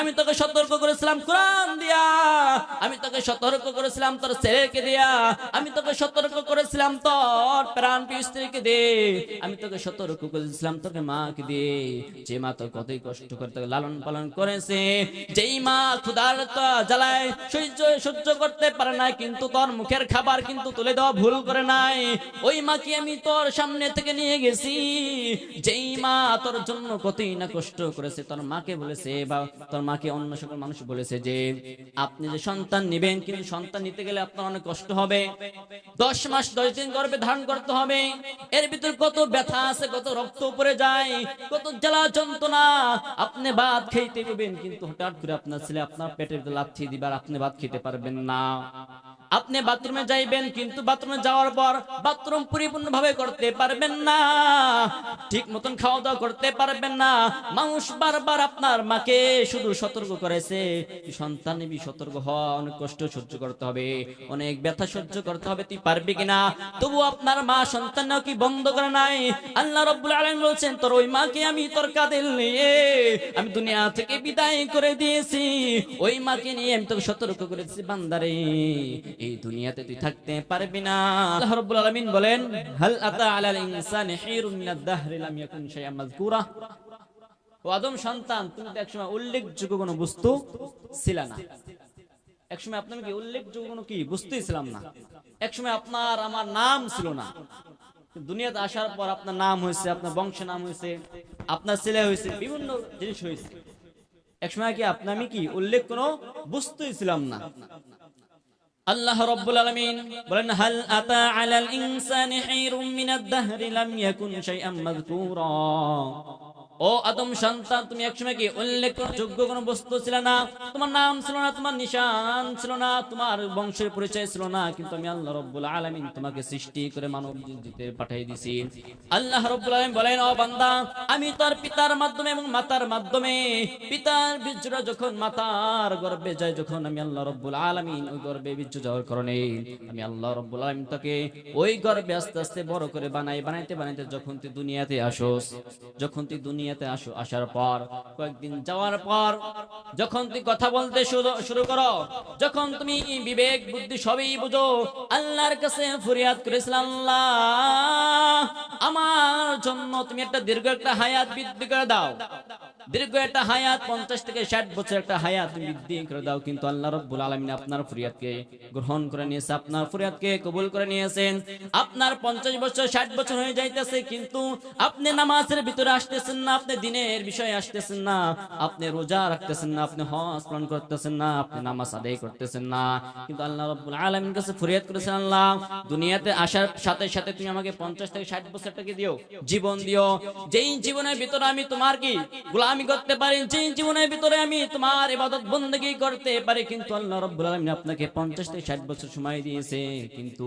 আমি তোকে সতর্ক করেছিলাম, কোরআন দিয়া। আমি তোকে সতর্ক করেছিলাম তোর ছেলেকে দিয়া। আমি তোকে সতর্ক করেছিলাম তোর প্রাণ স্ত্রীকে দে আমি তোকে সতর্ক করেছিলাম তোকে মাকে দে যে মা তোর কতই কষ্ট করে তোকে লালন পালন করেছে, যেই মা ক্ষুধার জ্বালায়, সহ্য সহ্য করতে পারে না কিন্তু তোর মুখের খাবার কিন্তু তুলে দেওয়া ভুল করে নাই। ওই মাকে আমি তোর সামনে থেকে নিয়ে গেছি। যেই মা তোর জন্য কতই না কষ্ট করেছে, তোর মাকে বলেছে বা তোর মাকে অন্য সকল মানুষ বলেছে যে, আপনি যে সন্তান নেবেন, কিন্তু সন্তান নিতে গেলে আপনার অনেক কষ্ট হবে। দশ মাস, দশ দিন গর্ভে ধারণ করতে হবে। এর ভিতর কত ব্যথা আছে, কত রক্ত উপরে যায়, কত জ্বালা যন্ত্রণা। আপনি ভাত খেতে দেবেন, কিন্তু হঠাৎ করে আপনার ছেলে আপনার পেটের লাথি দিবার আপনি ভাত খেতে পারবেন না। আপনি বাথরুমে যাইবেন, কিন্তু বাথরুমে যাওয়ার পর বাথরুম পরিপূর্ণ ভাবে করতে পারবেন না। ঠিক মতন খাওয়া দাওয়া করতে পারবেন না। মানুষ বারবার আপনার মাকে শুধু সতর্ক করেছে। সন্তান নিবি সতর্ক হওয়া অনেক কষ্ট সহ্য করতে হবে। অনেক ব্যথা সহ্য করতে হবে, তুই পারবি কিনা? তবু আপনার মা সন্তান কি বন্ধ করে নাই? আল্লাহ রব্বুল আলামিন বলছেন, তোর ওই মাকে আমি তোর কাঁধে নিয়ে আমি দুনিয়া থেকে বিদায় করে দিয়েছি। ওই মাকে নিয়ে আমি তোকে সতর্ক করেছি, বান্দারে। এই দুনিয়াতে তুই থাকতে পারবি না। আল্লাহ রাব্বুল আলামিন বলেন, হাল আতা আলাল ইনসানি মিনাদ লাম ইয়াকুন শাইআম মাযকুরা? ও আদম সন্তান, তুমি তো একসময় উল্লেখযোগ্য কোনো বস্তু ছিল না। একসময় আপনার কি উল্লেখযোগ্য কোনো কি ছিলাম না? একসময় আপনার, আমার নাম ছিল না। দুনিয়াতে আসার পর আপনার নাম হয়েছে, আপনার বংশ নাম হয়েছে, আপনার ছেলে হয়েছে, বিভিন্ন জিনিস হয়েছে। একসময় কি আপনি আমি কি উল্লেখ কোনো বুঝতেই ছিলাম না? আল্লাহ রাব্বুল আলামিন বলেন হাল আতা আলাল ইনসানি হিরুম মিনাদ দাহরি লাম ইয়াকুন শাইআম মাযকুরা ও আদম সন্তান, তুমি একসময় কি উল্লেখ যোগ্য কোনো বস্তু ছিল না? তোমার নাম ছিল না, তোমার নিশান ছিল না, তোমার বংশের পরিচয় ছিল না, কিন্তু আমি আল্লাহ রব্বুল আলামিন তোমাকে সৃষ্টি করে মানব দিতে পাঠিয়ে দিছি। আল্লাহ রব্বুল আলামিন বলেন, ও বান্দা, আমি তার পিতার মাধ্যমে এবং মাতার মাধ্যমে, পিতার বীর্যরা যখন মাতার গর্ভে যায়, যখন আমি আল্লাহ রব্বুল আলামিন ওই গর্ভে বীর্য যাওয়ার কারণে আমি আল্লাহ রব্বুল আলামিন তাকে ওই গর্ভে আস্তে আস্তে বড় করে বানাই, বানাইতে বানাইতে যখন তুই দুনিয়াতে আসোস, যখন তুই দুনিয়াতে আসো, আসার পর, কয়েকদিন যাওয়ার পর, যখন তুই কথা বলতে শুরু করো, যখন তুমি বিবেক, বুদ্ধি সবই বুঝো, আল্লাহর কাছে ফরিয়াদ করেছিলাম আমার জন্য তুমি একটা দীর্ঘ একটা হায়াত বৃদ্ধি করে দাও। দীর্ঘ একটা হায়াত, পঞ্চাশ থেকে ষাট বছর একটা হায়াত তুমি বৃদ্ধি করে দাও, কিন্তু আল্লাহ রব্বুল আলমিন আপনার ফরিয়াদকে গ্রহণ করে নিয়েছে, আপনার ফরিয়াদকে কবুল করে নিয়েছেন। আপনার পঞ্চাশ বছর, ষাট বছর হয়ে যাইতেছে, কিন্তু আপনি নামাজের ভিতরে আসতেছেন না আপনি দিনের বিষয়ে আসতেছেন না, আপনি রোজা রাখতেছেন না, আপনি হজ পালন করতেছেন না, আপনি নামাজ আদায় করতেছেন না। কিন্তু আল্লাহ রব্বুল আলমিন কাছে ফরিয়াদ করেছেন, আল্লাহ, দুনিয়াতে আসার সাথে সাথে তুমি আমাকে পঞ্চাশ থেকে ষাট বছর টাকা দিও, জীবন দিও। যেই জীবনের ভিতরে আমি তোমার কি গোলামি করতে পারি, যেই জীবনের ভিতরে আমি তোমার ইবাদত বন্দেগী করতে পারি, কিন্তু আল্লাহ রব্বুল আলামিন আপনাকে পঞ্চাশ থেকে ষাট বছর সময় দিয়েছে। কিন্তু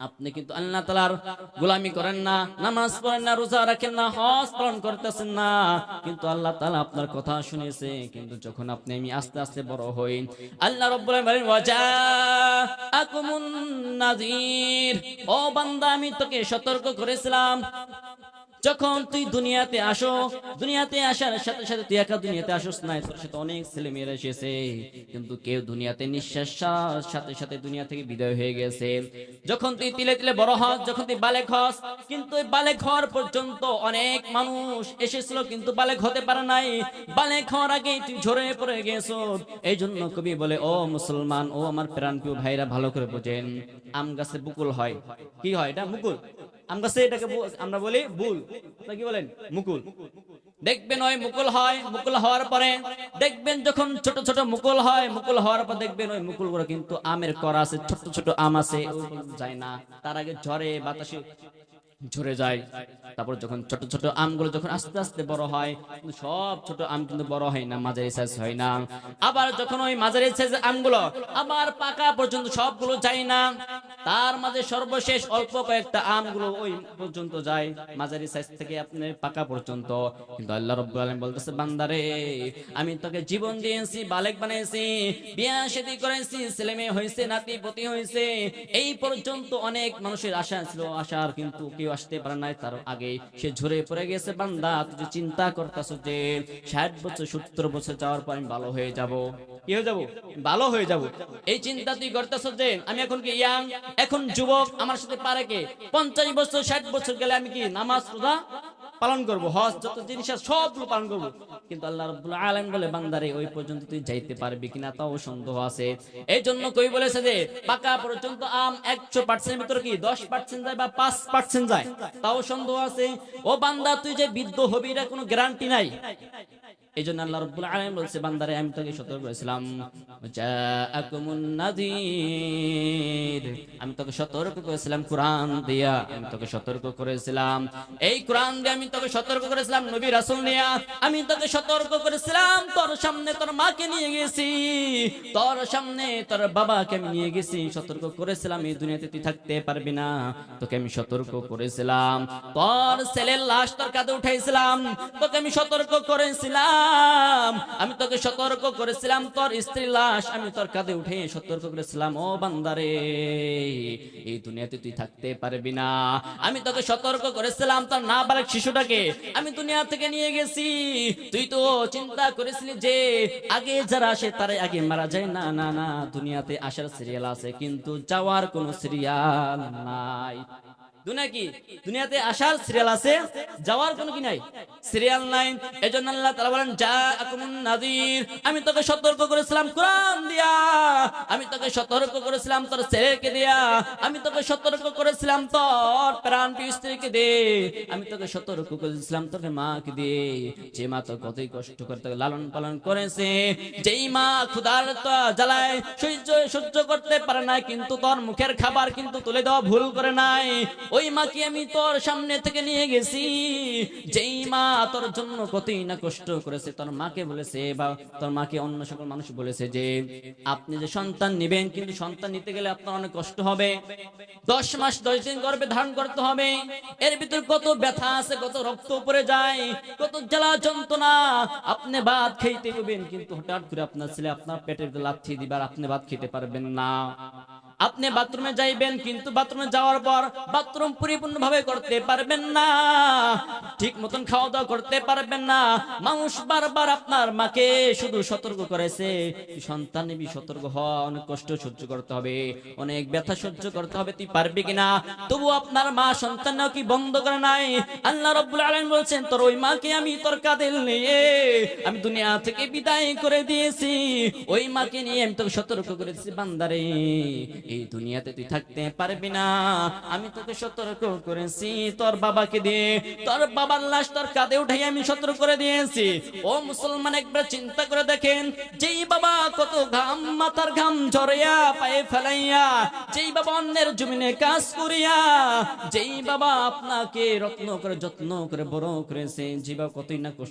আপনি কিন্তু আল্লাহ তালার গোলামি করেন না, নামাজ পড়েন না, রোজা রাখেন না, হজ পালন করতেছেন না। কিন্তু আল্লাহ তালা আপনার কথা শুনেছে কিন্তু যখন আপনি আমি আস্তে আস্তে বড় হই, আল্লাহ রব্বুল ও বান্দা, আমি তোকে সতর্ক করেছিলাম। যখন তুই দুনিয়াতে আসো, দুনিয়াতে আসার সাথে সাথে তুই একা দুনিয়াতে আসোস না তোর সাথে অনেক ছেলে মেয়েরা এসেছে। কিন্তু কেউ দুনিয়াতে নিঃশ্বাস সাথে সাথে দুনিয়া থেকে বিদায় হয়ে গেছে। যখন তুই তিলে তিলে বড় হস, যখন তুই বালেক হস, কিন্তু বালেক হওয়ার পর্যন্ত অনেক মানুষ এসেছিল, কিন্তু বালেক হতে পারে নাই। বালেক হওয়ার আগে তুই ঝরে পড়ে গেছ। এই জন্য কবি বলে, ও মুসলমান, ও আমার প্রাণ প্রিয় ভাইরা, ভালো করে বোঝেন। আম গাছে বুকুল হয়। কি হয়? এটা মুকুল। আম গাছে এটাকে আমরা বলি বুল কি বলেন? মুকুল। দেখবেন ওই মুকুল হয়, মুকুল হওয়ার পরে দেখবেন যখন ছোট ছোট মুকুল হয়, মুকুল হওয়ার পর দেখবেন ওই মুকুলগুলো কিন্তু আমের করা আছে, ছোট ছোট আম আছে যায় না। তার আগে ঝড়ে বাতাসে ঝরে যায়। তারপর যখন ছোট ছোট আমগুলো যখন আস্তে আস্তে বড় হয় সব ছোট আম কিন্তু বড় হয় না, মাঝারি সাইজ হয় না। আবার যখন ওই মাঝারি সাইজ আমগুলো আবার পাকা পর্যন্ত সবগুলো যায় না তার মাঝে সর্বশেষ অল্প কয়েকটা আমগুলো ওই পর্যন্ত যায়, মাঝারি সাইজ থেকে আপনি পাকা পর্যন্ত। কিন্তু আল্লাহ রব্বুল আলামিন বলতেছে, বান্দারে, আমি তোকে জীবন দিয়েছি, বালেক বানিয়েছি, বিয়া শাদী করেছি, ছেলে মেয়ে হয়েছে, নাতি পতি হয়েছে। এই পর্যন্ত অনেক মানুষের আশা ছিল আশার কিন্তু কেউ আসতে পারে নাই। তার আগে সে ঝরে পড়ে গেছে, বান্দা, তুই চিন্তা করতেছ যে ষাট বছর, সত্তর বছর যাওয়ার পর আমি ভালো হয়ে যাব। কি হয়ে যাব? ভালো হয়ে যাব। এই চিন্তা তুই করতেছ যে, আমি এখন কি ইয়াং এখন যুবক আমার সাথে পারে কে? পঞ্চাশ বছর, ষাট বছর গেলে আমি কি নামাজ, রোজা পালন করব? হজ, যত জিনিস সবগুলো পালন করব। কিন্তু আল্লাহ রাব্বুল আলামিন বলে, বান্দারে, ওই পর্যন্ত তুই যাইতে পারবি কিনা তাও সন্দেহ আছে। এই জন্য কই বলেছে যে, পাকা পর্যন্ত আম 100% ভিতরে কি 10% যায় বা 5% যায়? তাও সন্দেহ আছে। ও বান্দা, তুই যে বিদ্ধ হবি এর কোনো গ্যারান্টি নাই। এই আল্লাহ রব্বুল আলামিন বলছে, বান্দারে, আমি তোকে সতর্ক করেছিলাম। জাআকুমুন নাযীর। আমি তোকে সতর্ক করেছিলাম কোরআন দিয়া, আমি তোকে সতর্ক করেছিলাম। এই কোরআন দিয়ে আমি তোকে সতর্ক করেছিলাম নবী রাসূল নিয়া আমি তোকে সতর্ক করেছিলাম, তোর সামনে তোর মাকে নিয়ে গেছি। তোর সামনে তোর বাবাকে আমি নিয়ে গেছি। সতর্ক করেছিলাম, এই দুনিয়াতে তুই থাকতে পারবি না। তোকে আমি সতর্ক করেছিলাম। তোর ছেলের লাশ তোর কাঁধে উঠাইছিলাম। তোকে আমি সতর্ক করেছিলাম। আমি তোকে সতর্ক করেছিলাম, তোর স্ত্রী লাশ আমি তোর কাঁধে উঠে সতর্ক করেছিলাম, ও বান্দারে। এই দুনিয়াতে তুই থাকতে পারবি না। আমি তোকে সতর্ক করেছিলাম, তোর না বালক শিশুটাকে আমি দুনিয়া থেকে নিয়ে গেছি। তুই তো চিন্তা করেছিলি যে, আগে যারা আসে তারাই আগে মারা যায়। না না না, দুনিয়াতে আসার সিরিয়াল আছে, কিন্তু যাওয়ার কোনো সিরিয়াল নাই। দুনিয়া কি? দুনিয়াতে আসার সিরিয়াল আছে, যাওয়ার কোনো কি নাই? সিরিয়াল নাই এজন্য আল্লাহ তাআলা বলেন যা আকুমুন নাদির আমি তোকে সতর্ক করেছিলাম, কোরআন দিয়া। আমি তোকে সতর্ক করেছিলাম, তোর ছেলেকে দিয়া। আমি তোকে সতর্ক করেছিলাম, তোর প্রাণ স্ত্রীকে দে আমি তোকে সতর্ক করেছিলাম, তোকে মাকে দে যে মা তো কতই কষ্ট করে তোকে লালন পালন করেছে, যেই মা ক্ষুধার তো জ্বালায়, সহ্য সহ্য করতে পারে না কিন্তু তোর মুখের খাবার কিন্তু তুলে দেওয়া ভুল করে নাই। ওই মাকে আমি তোর সামনে থেকে নিয়ে গেছি। যেই মা তোর জন্য কতই না কষ্ট করেছে। তোর মাকে বলেছে বা তোর মাকে অন্য সকল মানুষ বলেছে যে, আপনি যে সন্তান নেবেন, কিন্তু সন্তান নিতে গেলে আপনার অনেক কষ্ট হবে। দশ মাস, দশ দিন গর্ভে ধারণ করতে হবে। এর ভিতর কত ব্যথা আছে, কত রক্ত উপরে যায়, কত জ্বালা যন্ত্রণা। আপনি ভাত খেতে গেবেন কিন্তু হঠাৎ করে আপনার ছেলে আপনার পেটের লাথি দিবার আপনি ভাত খেতে পারবেন না। আপনি বাথরুমে যাইবেন, কিন্তু বাথরুমে যাওয়ার পর বাথরুম পরিপূর্ণ ভাবে করতে পারবেন না। ঠিক মতন খাওয়া দাওয়া করতে পারবেন না। মানুষ বারবার আপনার মাকে শুধু সতর্ক করেছে। সন্তান নিবি, সতর্ক হওয়া অনেক কষ্ট সহ্য করতে হবে। অনেক ব্যথা সহ্য করতে হবে, তুই পারবি কিনা? তবু আপনার মা সন্তান কি বন্ধ করে নাই? আল্লাহ রব্বুল আলামিন বলছেন, তোর ওই মাকে আমি তোর কাঁধে নিয়ে আমি দুনিয়া থেকে বিদায় করে দিয়েছি। ওই মাকে নিয়ে আমি তোকে সতর্ক করেছি, বান্দারে। এই দুনিয়াতে তুই থাকতে পারবি না। আমি তোকে সতর্ক করেছি, তোর বাবাকে দিয়ে। তোর বাবার লাশ তোর কাঁধে উঠাই আমি সতর্ক করে দিয়েছি। ও মুসলমান, একবার চিন্তা করে দেখেন, যেই বাবা কত ঘাম, মাথার ঘাম ঝরিয়া পায়ে ফেলাইয়া, যেই বাবা অন্যের জমিনে কাজ করিয়া, যেই বাবা আপনাকে রত্ন করে, যত্ন করে, বড় করেছে বাবা কতই না কষ্ট